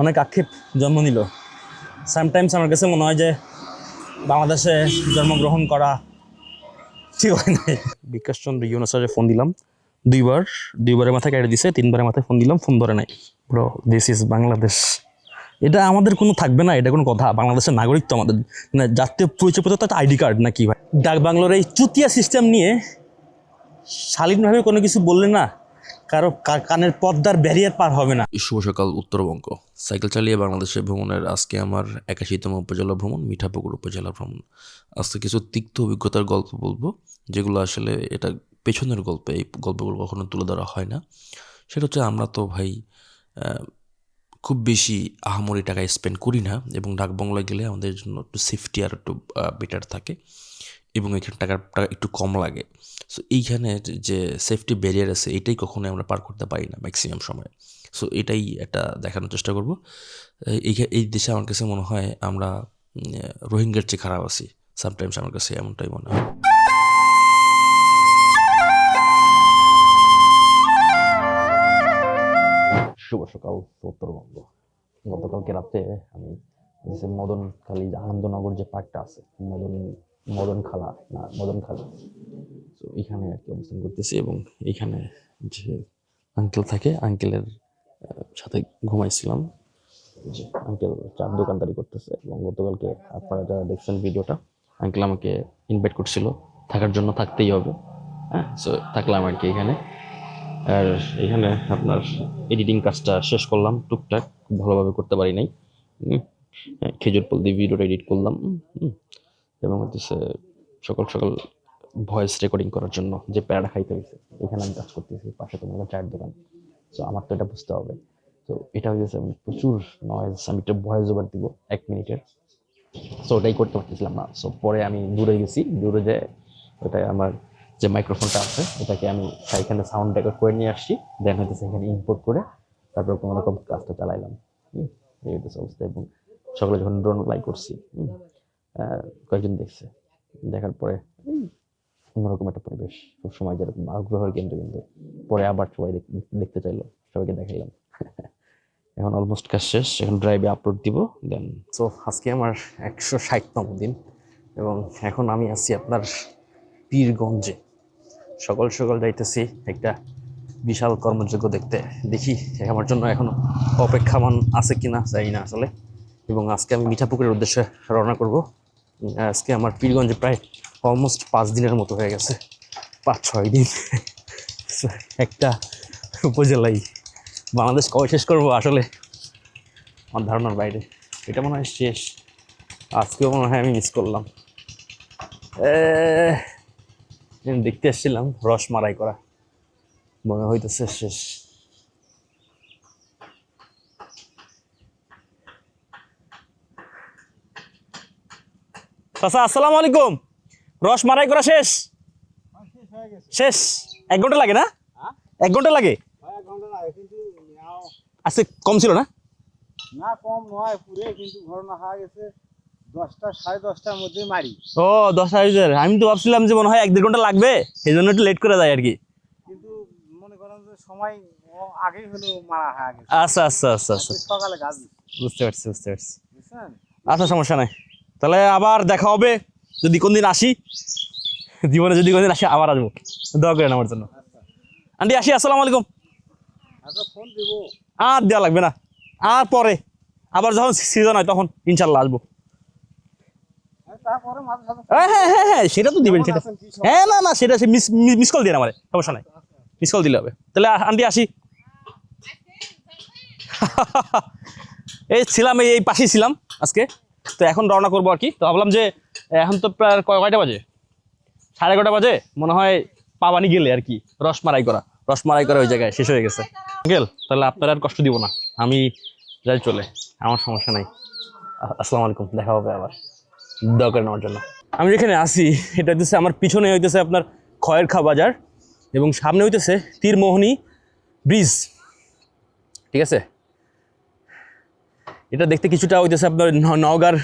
অনেক আক্ষেপ জন্ম নিল। সামটাইমস আমার কাছে মনে হয় যে বাংলাদেশে জন্মগ্রহণ করা ঠিক হয় নাই। বিকাশ চন্দ্র ইউনুসারে ফোন দিলাম। দুইবার, দুইবারের মাথায় কেটে দিছে, তিনবারের মাথায় ফোন দিলাম ফোন ধরে নাই। ব্রো দিস ইজ বাংলাদেশ এটা আমাদের কোনো থাকবে না, এটা কোনো কথা। বাংলাদেশের নাগরিক তো আমাদের। মানে জাতীয় পরিচয়পত্র তো আইডি কার্ড নাকি ভাই? ডাক বাংলোর এই চুতিয়া সিস্টেম নিয়ে শালীনভাবে কোনো কিছু বললে না কারও কানের পর্দার ব্যারিয়ার পার হবে না। শুভ সকাল, উত্তরবঙ্গ। সাইকেল চালিয়ে বাংলাদেশে ভ্রমণের আজকে আমার একাশিতম উপজেলা ভ্রমণ, মিঠাপুকুর উপজেলা ভ্রমণ। আজকে কিছু তিক্ত অভিজ্ঞতার গল্প বলব, যেগুলো আসলে এটা পেছনের গল্প, এই গল্পগুলো কখনো তুলে ধরা হয় না। সেটা হচ্ছে, আমরা তো ভাই খুব বেশি আহামরি টাকা স্পেন্ড করি না, এবং ডাকবাংলায় গেলে আমাদের জন্য একটু সেফটি আর একটু বেটার থাকে। এবং এখানে টাকার, টাকা একটু কম লাগে। সো এইখানে যে সেফটি ব্যারিয়ার আছে, এটাই কখনোই আমরা পার করতে পারি না ম্যাক্সিমাম সময়। সো এটাই একটা দেখানোর চেষ্টা করব। এই এই দেশে আমার কাছে মনে হয় আমরা রোহিঙ্গার চেয়ে খারাপ আছি। সামটাইমস আমার কাছে এমনটাই মনে হয়। শুভ সকাল উত্তরবঙ্গ গতকালকে রাতে আমি, যে মদনখালী আনন্দনগর যে পার্কটা আছে, মদন মদন খালা না মদন খালা তো এখানে আর কি অবস্থান করতেছি এবং এখানে যে আঙ্কেল থাকে আঙ্কেলের সাথে ঘুমাইছিলাম। যে আঙ্কেল চার দোকানদারি করতেছে এবং গতকালকে আপনারা যারা দেখছেন ভিডিওটা আঙ্কেল আমাকে ইনভাইট করছিল থাকার জন্য থাকতেই হবে। হ্যাঁ সো থাকলাম আর কি এখানে। আর এখানে আপনার এডিটিং কাজটা শেষ করলাম টুকটাক ভালোভাবে করতে পারি নাই। হ্যাঁ, খেজুর ফল দিয়ে ভিডিওটা এডিট করলাম। এবং হচ্ছে সকাল সকাল ভয়েস রেকর্ডিং করার জন্য যে প্যারাটা খাইতে হয়েছে এখানে আমি কাজ করতেছি, পাশে তো মনে চায়ের দোকান। তো আমার তো এটা বুঝতে হবে। তো এটা হয়েছে প্রচুর নয়েজ আমি একটা ভয়েস ওভার দিব এক মিনিটের। সো ওটাই করতে পারতেছিলাম না। সো পরে আমি দূরে গেছি, দূরে যে ওটাই আমার যে মাইক্রোফোনটা আছে এটাকে আমি এখানে সাউন্ড রেকর্ড করে নিয়ে আসছি। দেন হইতেছে এখানে ইম্পোর্ট করে তারপর কোনো রকম কাজটা চালাইলাম। এই হইতেছে অবস্থা। এবং সকালে যখন ড্রোন ফ্লাই করছি কয়েকজন দেখছে? দেখার পরে অন্যরকম একটা পরিবেশ। সব সময় যেরকম আগ্রহের কেন্দ্র কিন্তু। পরে আবার সবাই দেখ- দেখতে চাইলো সবাইকে দেখাইলাম। এখন অলমোস্ট কাজ শেষ এখন ড্রাইভে আপলোড দিব দেন সো আজকে আমার একশো ষাটতম দিন এবং এখন আমি আছি আপনার পীরগঞ্জে। সকাল সকাল যাইতেছি একটা বিশাল কর্মযোগ্য দেখতে। দেখি আমার জন্য এখনও অপেক্ষামান আছে কিনা জানি না আসলে। এবং আজকে আমি মিঠাপুকুরের উদ্দেশ্যে রওনা করব। আজকে আমার পীরগঞ্জে প্রায় অলমোস্ট পাঁচ দিনের মতো হয়ে গেছে। পাঁচ, ছয় দিন। একটা উপজেলাই। বাংলাদেশ কবে শেষ করব আসলে আমার ধারণার বাইরে। এটা মনে হয় শেষ। আজকেও মনে হয় আমি মিস করলাম। দেখতে এসেছিলাম রস মারাই করা। মনে হইতেছে শেষ। চাচা আসসালামু আলাইকুম। রস মারাই করা শেষ? শেষ। এক ঘণ্টা লাগে না? এক ঘণ্টা লাগে? আজকে কম ছিল না? না কম নয় পুরে কিন্তু ঘটনা হয়ে গেছে। দশটা সাড়ে দশটার মধ্যে মারি। ও দশ হাজার আমি তো ভাবছিলাম যে মনে হয় এক দেড় ঘণ্টা লাগবে এই জন্য একটু লেট করে যায় আর কি। কিন্তু মনে করেন যে সময় আগেই হলো মারা হয়ে গেছে। আচ্ছা আচ্ছা আচ্ছা আচ্ছা। সকালে গাছ বুঝতে পারছি বুঝতে পারছি। আচ্ছা সমস্যা নাই। তাহলে আবার দেখা হবে। যদি কোনদিন আসি জীবনে যদি কোনদিন আসি আবার আসব। দোয়া করেন আমার জন্য। আন্টি আসি আসসালামু আলাইকুম। আচ্ছা আর দেওয়া লাগবে না। আর পরে। আবার যখন সিজন হয় তখন ইনশাল্লাহ আসব। হ্যাঁ হ্যাঁ হ্যাঁ হ্যাঁ সেটা তো দিবেন সেটা? হ্যাঁ না না সেটা সে মিস মিস কল দিয়ে আমার সমস্যা নাই। মিস কল দিলে হবে। তাহলে আন্টি আসি। এই ছিলাম এই এই পাশেই ছিলাম আজকে। তো এখন রওনা করব আর কি। তো ভাবলাম যে, এখন তো প্রায় কয়টা বাজে? সাড়ে এগারোটা বাজে, মনে হয় পাবানি গেলে আর কি, রস মারাই করা। রস মারাই করা ওই জায়গায় শেষ হয়ে গেছে। গেল তাহলে আপনারা আর কষ্ট দিব না, আমি যাই চলে, আমার সমস্যা নাই। আসসালামু আলাইকুম, দেখা হবে আবার। দোয়া আমার জন্য। আমি যেখানে আসি এটা হইতেছে আমার পিছনে হইতেছে আপনার খয়ের খা বাজার এবং সামনে হইতেছে তীরমোহনী ব্রিজ। ঠিক আছে? এটা দেখতে কিছুটা হইতেছে আপনার নওগাঁর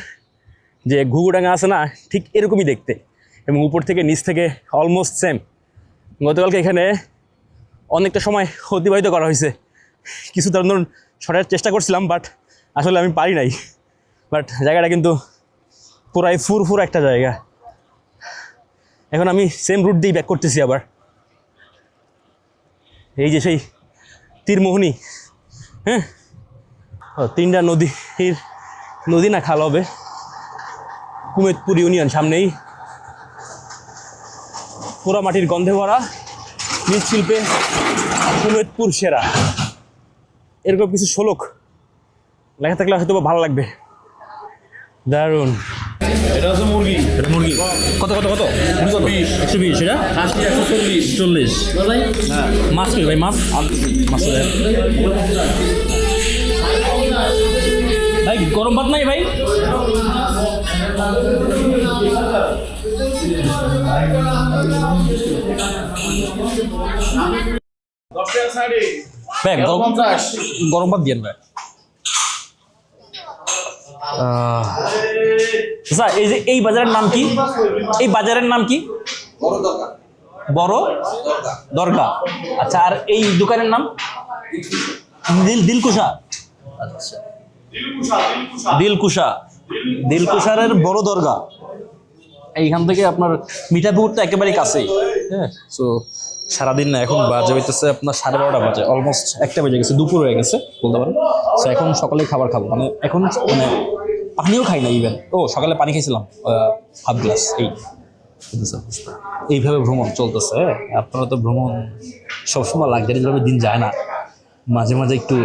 যে ঘুঘুডাঙ্গা আছে না, ঠিক এরকমই দেখতে। এবং উপর থেকে নিচ থেকে অলমোস্ট সেম গতকালকে এখানে অনেকটা সময় অতিবাহিত করা হয়েছে। কিছু ধরুন ধরুন সরার চেষ্টা করছিলাম বাট আসলে আমি পারি নাই। বাট জায়গাটা কিন্তু পুরাই ফুরফুর একটা জায়গা। এখন আমি সেম রুট দিয়েই ব্যাক করতেছি আবার। এই যে সেই তীরমোহনী হ্যাঁ? তিনটা নদীর নদী না খাল হবে। কুমেদপুর ইউনিয়ন সামনেই। পোড়া মাটির গন্ধে ভরা মৃৎশিল্পে কুমেদপুর সেরা। এরকম কিছু শোলক লেখা থাকলে হয়তো ভালো লাগবে। দারুণ। এটা হচ্ছে মুরগি। এটা মুরগি। কত কত কত? কত একশো বিশ এটা? চল্লিশ। চল্লিশ। হ্যাঁ মাছ কই ভাই মাছ? মাছ। ভাই গরম ভাত নাই ভাই? ভাই গরম গরম ভাত দিয়েন ভাই স্যার এই যে এই বাজারের নাম কি? এই বাজারের নাম কি? বড় দরগা। আচ্ছা আর এই দোকানের নাম? দিল দিলকুশা। আচ্ছা। দিলকুশা দিলকুশারের বড় দরগা। এইখান থেকে আপনার মিঠাপুকুরটা একেবারেই কাছেই। হ্যাঁ সো সারাদিন না এখন বাজে হইতেছে আপনার সাড়ে বারোটা বাজে অলমোস্ট একটা বেজে গেছে দুপুর হয়ে গেছে বলতে পারেন। সো এখন সকালে খাবার খাব। মানে এখন মানে পানিও খাই না ইভেন ও সকালে পানি খাইছিলাম হাফ গ্লাস এই। এইভাবে ভ্রমণ চলতেছে হ্যাঁ? আপনারা তো ভ্রমণ সবসময় লাক্সারিভাবে দিন যায় না। মাঝে মাঝে একটু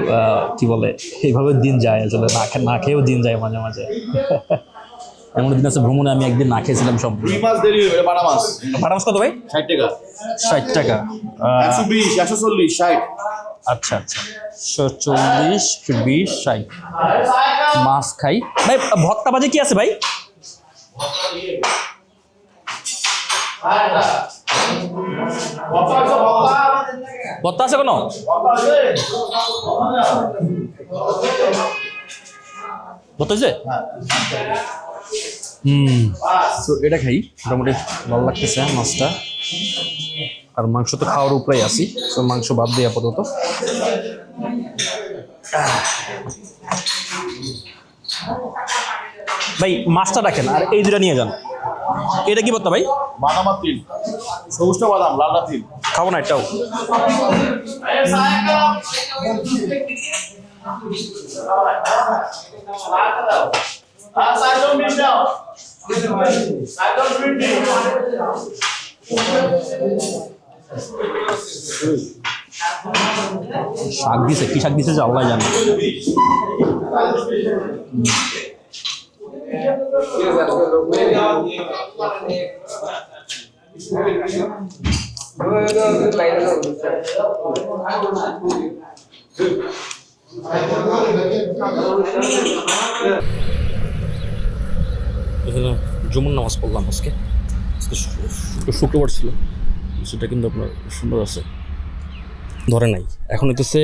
কি বলে এইভাবে দিন যায় আসলে না না খেয়েও দিন যায় মাঝে মাঝে। এমন দিন আছে ভ্রমণে আমি একদিন না খেয়েছিলাম সম্পূর্ণ দুই মাস দেরি হবে বারো মাস। কত ভাই? ষাট টাকা। ষাট টাকা। একশো বিশ একশো চল্লিশ ষাট। আচ্ছা আচ্ছা। চল্লিশ বিশ ষাট। মাছ খাই। ভাই ভত্তা বাজে কি আছে ভাই? ভত্তা আছে কোনো? ভত্তা আছে? হুম। তো এটা খাই। মোটামুটি ভালো লাগতেছে মাছটা। আর মাংস তো খাওয়ার উপরেই আছি তো মাংস বাদ দিই আপাতত। ভাই মাছটা রাখেন আর এই দুটা নিয়ে যান। এটা কি বলতো ভাই? বাদাম আর তিল। সবুজটা বাদাম লালটা তিল। খাব না এটাও। শাক দিছে কি শাক দিছে যে আল্লাহ জানে। এখানে নামাজ পড়লাম আজকে। আজকে শুক্রবার ছিল। সেটা কিন্তু আপনার সুন্দর আছে। ধরে নাই। এখন হইতেছে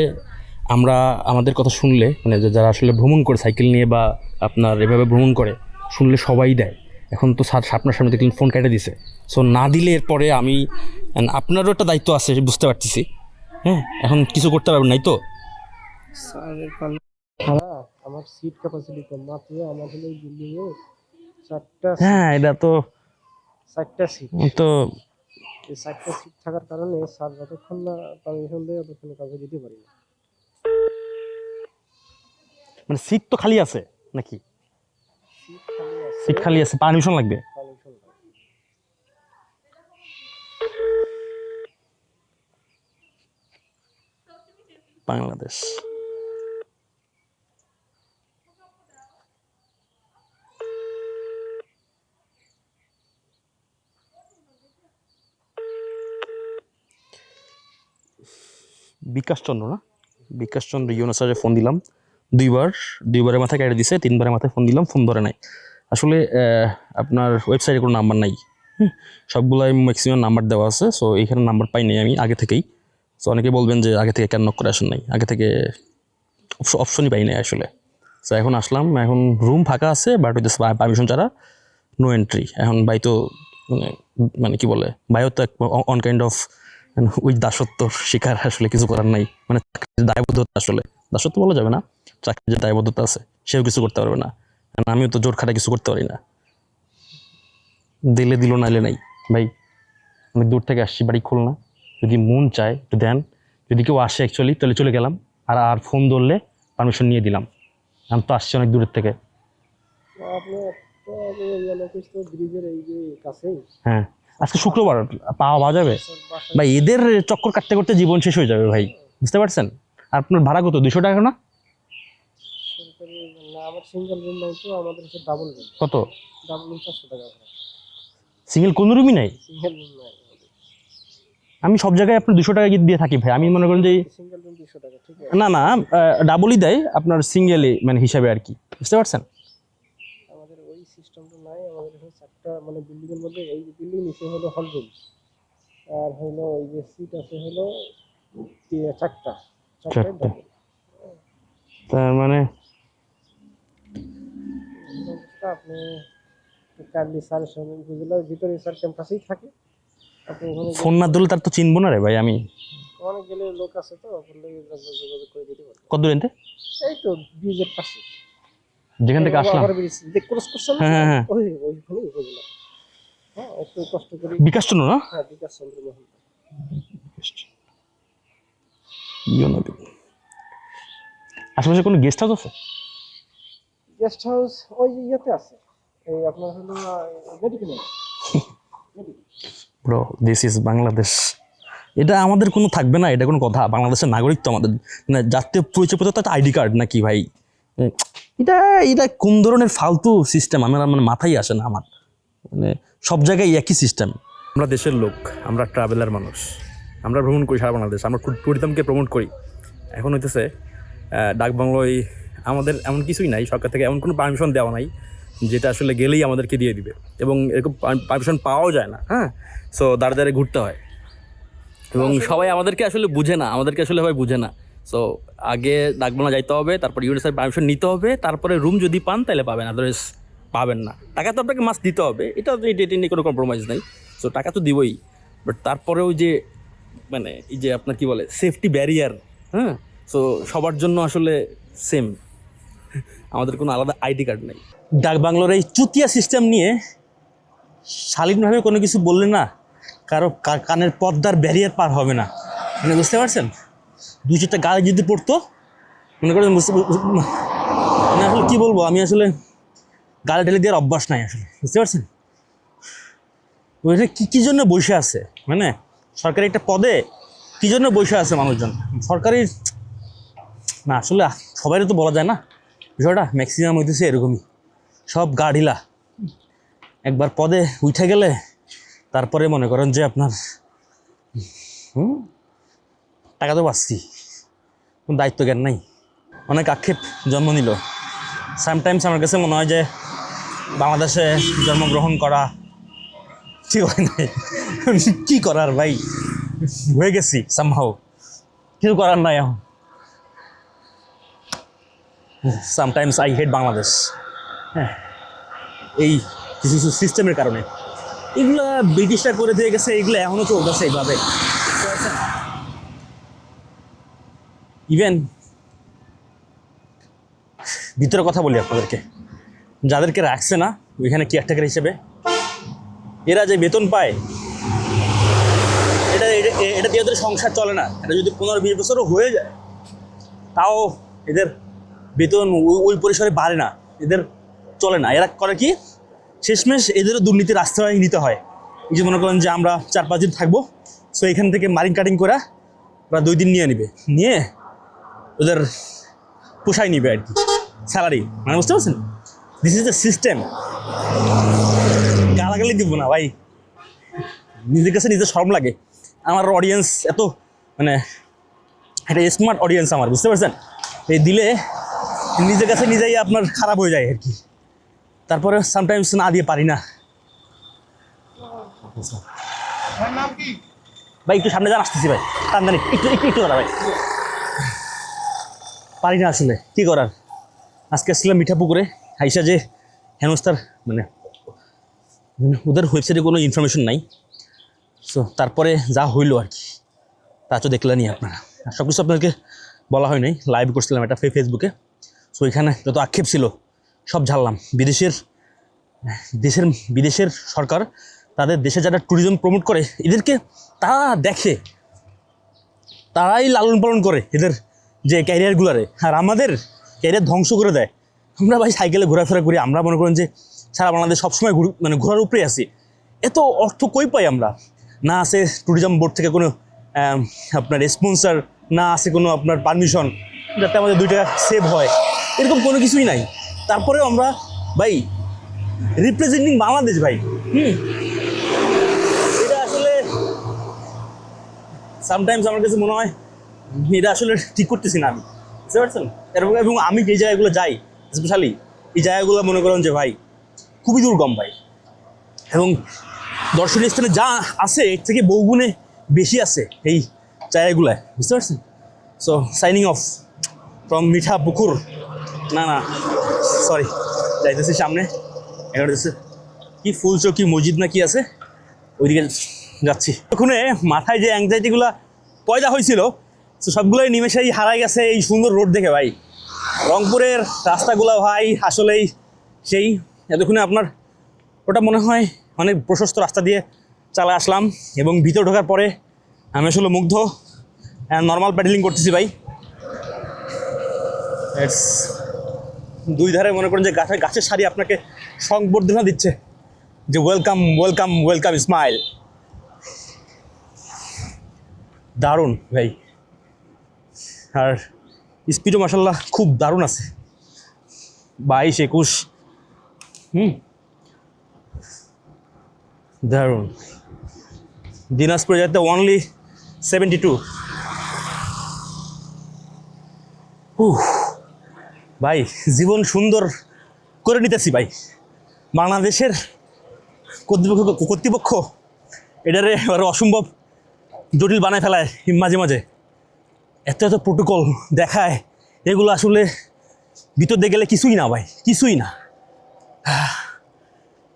আমরা আমাদের কথা শুনলে মানে যারা আসলে ভ্রমণ করে সাইকেল নিয়ে বা আপনার এভাবে ভ্রমণ করে শুনলে সবাই দেয়। এখন তো স্যার আপনার সামনে দেখলেন ফোন কেটে দিছে। সো না দিলে এরপরে আমি আপনারও একটা দায়িত্ব আছে বুঝতে পারতেছি। হ্যাঁ এখন কিছু করতে পারবেন নাই তো? খারাপ আমার সিট ক্যাপাসিটি কম। মাত্র চারটা হ্যাঁ এটা তো চারটা সিট তো এই চারটা সিট থাকার কারণে স্যার যতক্ষণ না পারমিশন দেয় ততক্ষণ কাউকে দিতে পারি না। মানে সিট তো খালি আছে নাকি? সিট খালি আছে পারমিশন লাগবে? বাংলাদেশ। বিকাশ চন্দ্র না? বিকাশ চন্দ্র ইউনাসারে ফোন দিলাম। দুইবার দুইবারের মাথায় কেটে দিছে তিনবারের মাথায় ফোন দিলাম ফোন ধরে নাই। আসলে আপনার ওয়েবসাইটে কোনো নাম্বার নাই। হুম, সবগুলাই ম্যাক্সিমাম নাম্বার দেওয়া আছে সো এখানে নাম্বার পাই নাই আমি আগে থেকেই। সো অনেকে বলবেন যে আগে থেকে কেন knock করে আসেন নাই? আগে থেকে অপশনই পাই নাই আসলে। সো এখন আসলাম এখন রুম ফাঁকা আছে বাট হইতেছে পারমিশন ছাড়া নো এন্ট্রি এখন বাই তো মানে মানে কি বলে বাইও তো এক অন কাইন্ড অফ ওই দাসত্ব শিকার আসলে কিছু করার নাই। মানে দায়বদ্ধতা আসলে। দাসত্ব বলা যাবে না। চাকরির যে দায়বদ্ধতা আছে সেও কিছু করতে পারবে না। কারণ আমিও তো জোর খাটা কিছু করতে পারি না। দিলে দিল নাইলে নাই। ভাই আমি দূর থেকে আসছি বাড়ি খুলনা। যদি মন চায় একটু দেন। যদি কেউ আসে অ্যাকচুয়ালি তাহলে চলে গেলাম। আর আর ফোন ধরলে পারমিশন নিয়ে দিলাম। আমি তো আসছি অনেক দূরের থেকে। হ্যাঁ। আজকে শুক্রবার পাওয়া পাওয়া যাবে। ভাই এদের চক্কর কাটতে করতে জীবন শেষ হয়ে যাবে ভাই। বুঝতে পারছেন? আর আপনার ভাড়া কত? দুশো টাকা না? সিঙ্গেল রুম নাই তো আমাদের হচ্ছে ডাবল রুম কত? ডাবল রুম চারশো টাকা সিঙ্গেল কোনো রুমই নাই? সিঙ্গেল রুম নাই আমি সব জায়গায় আপনার দুশো টাকা দিয়ে থাকি ভাই। আমি মনে করেন যে সিঙ্গেল রুম দুশো টাকা ঠিক আছে? না না ডাবলই দেয় আপনার সিঙ্গেলই মানে হিসাবে আর কি। বুঝতে পারছেন? আমাদের ওই সিস্টেমটা নাই আমাদের এখানে চারটা মানে বিল্ডিং এর মধ্যে এই বিল্ডিং নিচে হলো হল রুম আর হলো ওই যে সিট আছে হলো চারটা। চারটা। তার মানে অবস্থা আপনি স্যারের সঙ্গে উপজেলার ভিতরে স্যার ক্যাম্পাসেই থাকে আপনি ওখানে ফোন না দিলে তার তো চিনবো না রে ভাই আমি অনেক গেলে লোক আছে তো বললে যোগাযোগ করে দিতে পারবে কত দূর এনতে এই তো ব্রিজের পাশে যেখান থেকে আসলাম ব্রিজ ক্রস করছেন না? হ্যাঁ, হ্যাঁ, হ্যাঁ। ওই উপজেলা হ্যাঁ একটু কষ্ট করে বিকাশ চন্দ্র না হ্যাঁ বিকাশ চন্দ্র। আশেপাশে কোনো গেস্ট হাউস আছে গেস্ট হাউস ওই ইয়েতে আছে। এই আপনার হলো medical bro this is Bangladesh এটা আমাদের কোনো থাকবে না এটা কোনো কথা। বাংলাদেশের নাগরিক তো আমাদের। মানে জাতীয় পরিচয়পত্র তো আইডি কার্ড নাকি ভাই? এটা এটা কোন ধরনের ফালতু সিস্টেম আমার মানে মাথায় আসে না আমার। মানে সব জায়গায় একই সিস্টেম আমরা দেশের লোক আমরা ট্রাভেলার মানুষ। আমরা ভ্রমণ করি সারা বাংলাদেশ। আমরা ট্যুরিজমকে প্রমোট করি। এখন হইতেছে ডাক বাংলোয় আমাদের এমন কিছুই নাই সরকার থেকে এমন কোনো পারমিশন দেওয়া নাই যেটা আসলে গেলেই আমাদেরকে দিয়ে দিবে এবং এরকম পারমিশন পাওয়াও যায় না হ্যাঁ? সো দাঁড়ে দাঁড়ে ঘুরতে হয়। এবং সবাই আমাদেরকে আসলে বুঝে না আমাদেরকে আসলে সবাই বুঝে না। সো আগে ডাকবাংলা যাইতে হবে তারপর ইউনিসেফ পারমিশন নিতে হবে তারপরে রুম যদি পান তাহলে পাবেন আদারওয়াইজ পাবেন না। টাকা তো আপনাকে মাস্ক দিতে হবে এটা এটা নিয়ে কোনো কম্প্রোমাইজ নেই। সো টাকা তো দিবই। বাট তারপরেও যে মানে এই যে আপনার কি বলে সেফটি ব্যারিয়ার হ্যাঁ? সো সবার জন্য আসলে সেম আমাদের কোনো আলাদা আইডি কার্ড নেই। ডাক বাংলোর এই চুতিয়া সিস্টেম নিয়ে শালীনভাবে কোনো কিছু বললে না কারও কানের পর্দার ব্যারিয়ার পার হবে না। মানে বুঝতে পারছেন? দুই চারটা গাড়ি যদি পড়তো, মনে করেন বুঝতে মানে আসলে কী বলব? আমি আসলে গালি ঢেলে দেওয়ার অভ্যাস নাই আসলে। বুঝতে পারছেন? ওইটা কী কী জন্য বসে আছে? মানে সরকারি একটা পদে কী জন্য বসে আছে মানুষজন? সরকারি না, আসলে সবাই তো বলা যায় না। বিষয়টা ম্যাক্সিমাম হইতেছে এরকমই। সব গাড়িলা একবার পদে উঠে গেলে তারপরে মনে করেন যে আপনার, হুম, টাকা তো পাচ্ছি, কোনো দায়িত্ব জ্ঞান নাই। অনেক আক্ষেপ জন্ম নিল। সামটাইমস আমার কাছে মনে হয় যে বাংলাদেশে জন্মগ্রহণ করা ঠিক হয় নাই। কী করার ভাই? হয়ে গেছি সামহাও কিছু করার নাই এখন। সামটাইমস আই হেট বাংলাদেশ হ্যাঁ। এই কিছু কিছু সিস্টেমের কারণে। এগুলো ব্রিটিশরা করে দিয়ে গেছে, এগুলো এখনও চলতেছে এইভাবে। ইভেন ভিতরে কথা বলি আপনাদেরকে। যাদেরকে রাখছে না, ওইখানে কেয়ারটেকার হিসেবে, এরা যে বেতন পায় এটা, এটা- দিয়ে ওদের সংসার চলে না। এটা যদি পনেরো বিশ বছরও হয়ে যায়, তাও এদের বেতন ওই- পরিসরে বাড়ে না, এদের চলে না। এরা করে কি? শেষমেশ এদেরও দুর্নীতির আশ্রয় নিতে হয়। এই যে মনে করেন যে আমরা চার পাঁচ দিন থাকব সো এখান থেকে মারিং কাটিং করে ওরা দুই দিন নিয়ে নিবে। নিয়ে ওদের পোষায় নিবে আর কি, স্যালারি। মানে বুঝতে পারছেন? দিস ইজ দ্য সিস্টেম গালাগালি দিব না, ভাই। নিজের কাছে নিজের শরম লাগে। আমার অডিয়েন্স এত মানে একটা স্মার্ট অডিয়েন্স আমার, বুঝতে পারছেন? এই দিলে নিজের কাছে নিজেই আপনার খারাপ হয়ে যায় আর কি। তারপরে সামটাইমস না দিয়ে পারি না। ভাই একটু সামনে যান আসতেছি ভাই। টানদানি একটু একটু একটু দাঁড়া ভাই। পারি না আসলে কি করার? আজকে আসছিলাম মিঠা পুকুরে হাইসা যে হেনস্তার মানে মানে ওদের ওয়েবসাইটে কোনো ইনফরমেশন নাই। সো তারপরে যা হইল আর কি তা তো দেখলেনই আপনারা। আর সব কিছু আপনাদেরকে বলা হয় নাই লাইভ করছিলাম একটা ফেসবুকে সো এখানে যত আক্ষেপ ছিল, সব ঝাড়লাম। বিদেশের, দেশের, বিদেশের সরকার তাদের দেশে যারা ট্যুরিজম প্রমোট করে, এদেরকে তারা দেখে, তারাই লালন পালন করে এদের যে ক্যারিয়ারগুলারে আর আমাদের ক্যারিয়ার ধ্বংস করে দেয়। আমরা ভাই সাইকেলে ঘোরাফেরা করি, আমরা মনে করেন যে সারা বাংলাদেশ সবসময় মানে ঘোরার উপরে আছি। এত অর্থ কই পাই আমরা? না আছে ট্যুরিজম বোর্ড থেকে কোনো আপনার স্পন্সার না আছে কোনো আপনার পারমিশন যাতে আমাদের দুইটা সেভ হয়। এরকম কোনো কিছুই নাই। তারপরেও আমরা, ভাই রিপ্রেজেন্টিং বাংলাদেশ, ভাই। হুম। এটা আসলে সামটাইমস আমার কাছে মনে হয়, এটা আসলে ঠিক করতেছি না আমি। বুঝতে পারছেন? এবং এবং আমি যে জায়গাগুলো যাই স্পেশালি এই জায়গাগুলো মনে করেন যে, ভাই, খুবই দুর্গম, ভাই। এবং দর্শনীয় স্থানে যা আছে, এর থেকে বহুগুণে বেশি আছে এই জায়গাগুলায়। বুঝতে পারছেন? সো সাইনিং অফ ফ্রম মিঠা পুকুর। না না সরি যাইতেছি সামনে দিচ্ছে কি ফুলচকি মসজিদ না কি আছে? ওইদিকে যাচ্ছি। ওখানে মাথায় যে অ্যাংজাইটিগুলো পয়দা হয়েছিল, তো সবগুলোই নিমেষেই হারাই গেছে এই সুন্দর রোড দেখে ভাই। রংপুরের রাস্তাগুলো ভাই, আসলেই সেই। এতক্ষণে আপনার, ওটা মনে হয় অনেক প্রশস্ত রাস্তা দিয়ে চালা আসলাম, এবং ভিতরে ঢোকার পরে আমি আসলে মুগ্ধ। নর্মাল প্যাডেলিং করতেছি ভাই। ইটস দুই ধারে মনে করেন যে গাছের গাছের সারি আপনাকে সংবর্ধনা দিচ্ছে যে ওয়েলকাম ওয়েলকাম ওয়েলকাম স্মাইল দারুণ ভাই। আর স্পিডও মাসাল্লাহ খুব দারুণ আছে। বাইশ, একুশ। হুম। দারুণ। দিনাজপুরে যেতে অনলি সেভেন্টি টু ভাই, জীবন সুন্দর করে নিতেছি ভাই। বাংলাদেশের কর্তৃপক্ষ কর্তৃপক্ষ এটারে এবার অসম্ভব জটিল বানায় ফেলায় মাঝে মাঝে। এত এত প্রোটোকল দেখায়, এগুলো আসলে ভিতর দিয়ে গেলে কিছুই না ভাই, কিছুই না।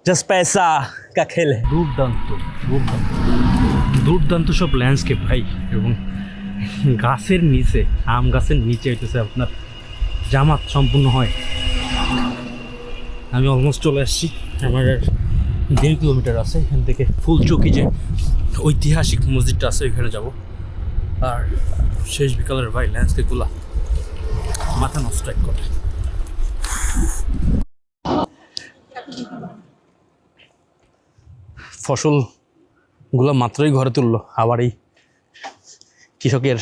জাস্ট পয়সা কা খেলে দুর্দান্ত দুর্দান্ত। দুর্দান্ত সব ল্যান্ডস্কেপ ভাই, এবং গাছের নিচে, আম গাছের নিচে হইতেছে আপনার জামাত সম্পূর্ণ হয়। আমি অলমোস্ট চলে আসছি। আমার দেড় কিলোমিটার আছে এখান থেকে। ফুলচৌকি যে ঐতিহাসিক মসজিদটা আছে, ওইখানে যাব। আর শেষ বিকালের ভাই ল্যান্ডস্কেপগুলো মাথা নষ্ট করে ফসলগুলো মাত্রই ঘরে তুললো। আবার এই কৃষকের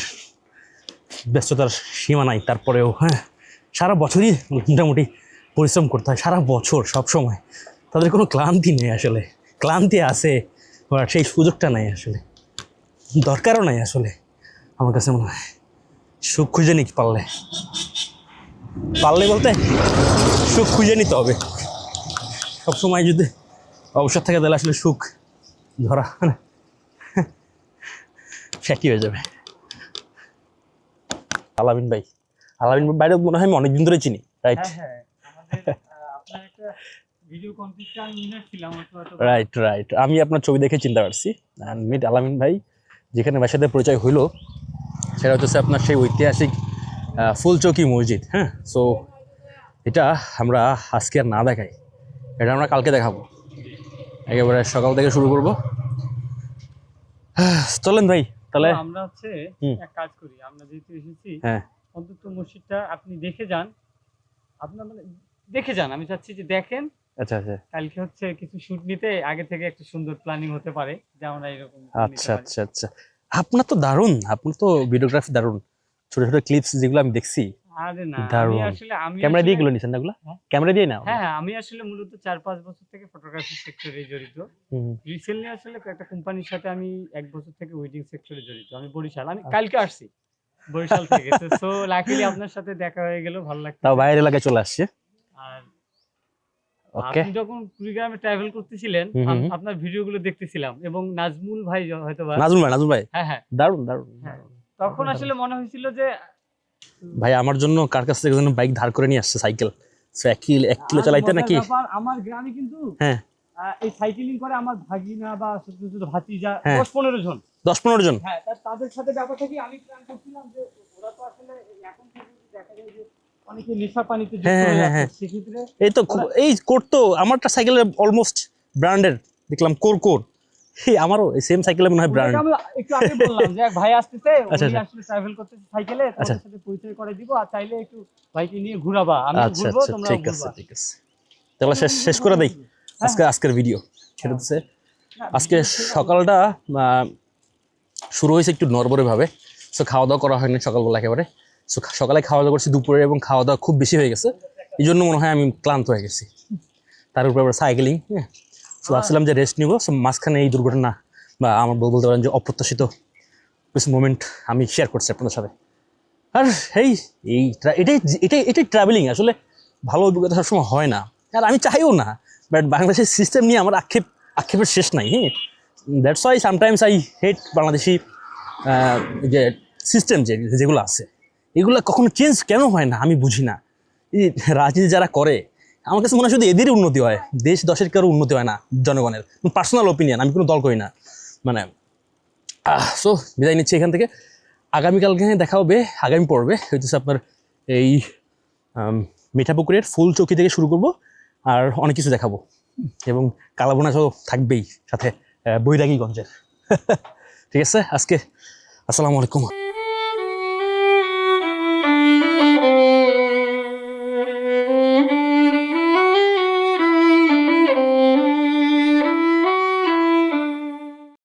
ব্যস্ততার সীমা নাই, তারপরেও হ্যাঁ। সারা বছরই মোটামুটি পরিশ্রম করতে হয়, সারা বছর সব সময় তাদের কোনো ক্লান্তি নেই আসলে। ক্লান্তি আছে আর সেই সুযোগটা নাই আসলে। দরকারও নাই আসলে, আমার কাছে মনে হয়। সুখ খুঁজে নিতে পারলে। পারলে বলতে সুখ খুঁজে নিতে হবে। সবসময় যদি অবসর থাকে তাহলে আসলে সুখ ধরা ফ্যাটি হয়ে যাবে। আলামিন ভাই। আলামিন বাইরে মনে হয় আমি অনেকদিন ধরে চিনি রাইট রাইট রাইট আমি আপনার ছবি দেখে চিনতে পারছি। মিট আলামিন ভাই যেখানে ভাইয়ের সাথে পরিচয় হইল সেটা হচ্ছে আপনার সেই ঐতিহাসিক ফুলচৌকি মসজিদ হ্যাঁ? সো এটা আমরা আজকে আর না দেখাই। এটা আমরা কালকে দেখাবো। একেবারে সকাল থেকে শুরু করব। চলেন ভাই তাহলে। আমরা হচ্ছে এক কাজ করি আমরা যেহেতু এসেছি হ্যাঁ। অন্তত মসজিদটা আপনি দেখে যান। আপনার মানে দেখে যান আমি চাচ্ছি যে দেখেন। আচ্ছা আচ্ছা। কালকে হচ্ছে কিছু শুট নিতে আগে থেকে একটা সুন্দর প্ল্যানিং হতে পারে যে আমরা এরকম আচ্ছা আচ্ছা আচ্ছা। আপনার তো দারুণ আপনার তো ভিডিওগ্রাফি দারুণ। ছোট ছোট ক্লিপস যেগুলো আমি দেখছি আরে না আমি দারুণ। আসলে আমি ক্যামেরা দিয়ে গুলো নিছেন না হ্যাঁ। ক্যামেরা দিয়ে না হ্যাঁ আমি আসলে মূলত চার পাঁচ বছর থেকে ফটোগ্রাফি সেক্টরে জড়িত। রিসেন্টলি আসলে একটা কোম্পানির সাথে আমি এক বছর থেকে ওয়েডিং সেক্টরে জড়িত। আমি বরিশাল আমি কালকে আসছি। বরিশাল থেকে। সো লাকিলি আপনার সাথে দেখা হয়ে গেল ভালো লাগছে তাও বাইরের এলাকায় চলে আসছে। আর ওকে আপনি যখন কুড়িগ্রামে ট্রাভেল করতেছিলেন। আপনার ভিডিওগুলো দেখতেছিলাম এবং নাজমুল ভাই হয়তো নাজমুল ভাই নাজমুল ভাই। হ্যাঁ হ্যাঁ। দারুণ দারুণ। হ্যাঁ। তখন আসলে মনে হয়েছিল যে ভাই আমার জন্য কার কাছ থেকে যেন বাইক ধার করে নিয়ে আসছে সাইকেল। সো এক কিলো এক কিলো চালাইতে নাকি? আমার গ্রামে কিন্তু হ্যাঁ। এই সাইকেলিং করে আমার ভাগিনা বা ভাতিজা হ্যাঁ। দশ পনেরো জন। দশ পনেরো জন? হ্যাঁ তাদের সাথে ব্যাপারটা কি আমি প্ল্যান করছিলাম যে ওরা তো আসলে এখন দেখা যায় যে অনেকে নেশা পানিতে যুক্ত হ্যাঁ, হয়ে। যাচ্ছে সেক্ষেত্রে এই তো এই কোর আমারটা সাইকেলের অলমোস্ট ব্র্যান্ডের দেখলাম কোর কোর। আমারও সেম সাইকেলের মনে হয় ব্র্যান্ড ওটাকে আমি একটু আগে বললাম যে এক ভাই আসতেছে আচ্ছা, উনি আচ্ছা। আসলে ট্রাভেল করতেছে সাইকেলে। তোমাদের সাথে পরিচয় করে দিব আর চাইলে একটু ভাইকে নিয়ে ঘুরাবা। আমি আচ্ছা ঘুরবো তোমরা ঠিক আছে ঠিক আছে। তাহলে শেষ শেষ করে দেই। আজকে আজকের ভিডিও সেটা হচ্ছে আজকে সকালটা শুরু হয়েছে একটু নরবরে ভাবে। সো খাওয়া দাওয়া করা হয়নি সকালবেলা একেবারে। সো সকালে খাওয়া দাওয়া করছি দুপুরে এবং খাওয়া দাওয়া খুব বেশি হয়ে গেছে। এই জন্য মনে হয় আমি ক্লান্ত হয়ে গেছি। তার উপরে আবার সাইকেলিং হ্যাঁ। সো ভাবছিলাম যে রেস্ট নিব। সো মাঝখানে এই দুর্ঘটনা বা আমার বল- বলতে পারেন যে অপ্রত্যাশিত কিছু মোমেন্ট আমি শেয়ার করছি আপনাদের সাথে। আর এই এই এটাই এটাই এটাই ট্রাভেলিং আসলে ভালো অভিজ্ঞতা সবসময় হয় না। আর আমি চাইও না। বাট বাংলাদেশের সিস্টেম নিয়ে আমার আক্ষেপ, আক্ষেপের শেষ নাই হ্যাঁ? That's why sometimes I hate Bangladeshi যে সিস্টেম যে, যেগুলো আছে। এগুলো কখনো চেঞ্জ কেন হয় না, আমি বুঝি না। এই রাজনীতি যারা করে, আমার কাছে মনে হয় শুধু এদেরই উন্নতি হয়। দেশ দশের কারও উন্নতি হয় না, জনগণের। পার্সোনাল ওপিনিয়ন আমি কোনো দল করি না। মানে সো বিদায় নিচ্ছি এখান থেকে। আগামীকালকে দেখা হবে, আগামী পর্বে। হইতেছে আপনার এই মিঠাপুকুরের ফুল চৌকি থেকে শুরু করব। আর অনেক কিছু দেখাবো। এবং কালাবোনা সহ থাকবেই সাথে বৈরাগীগঞ্জের। ঠিক আছে? আজকে আসসালামু আলাইকুম।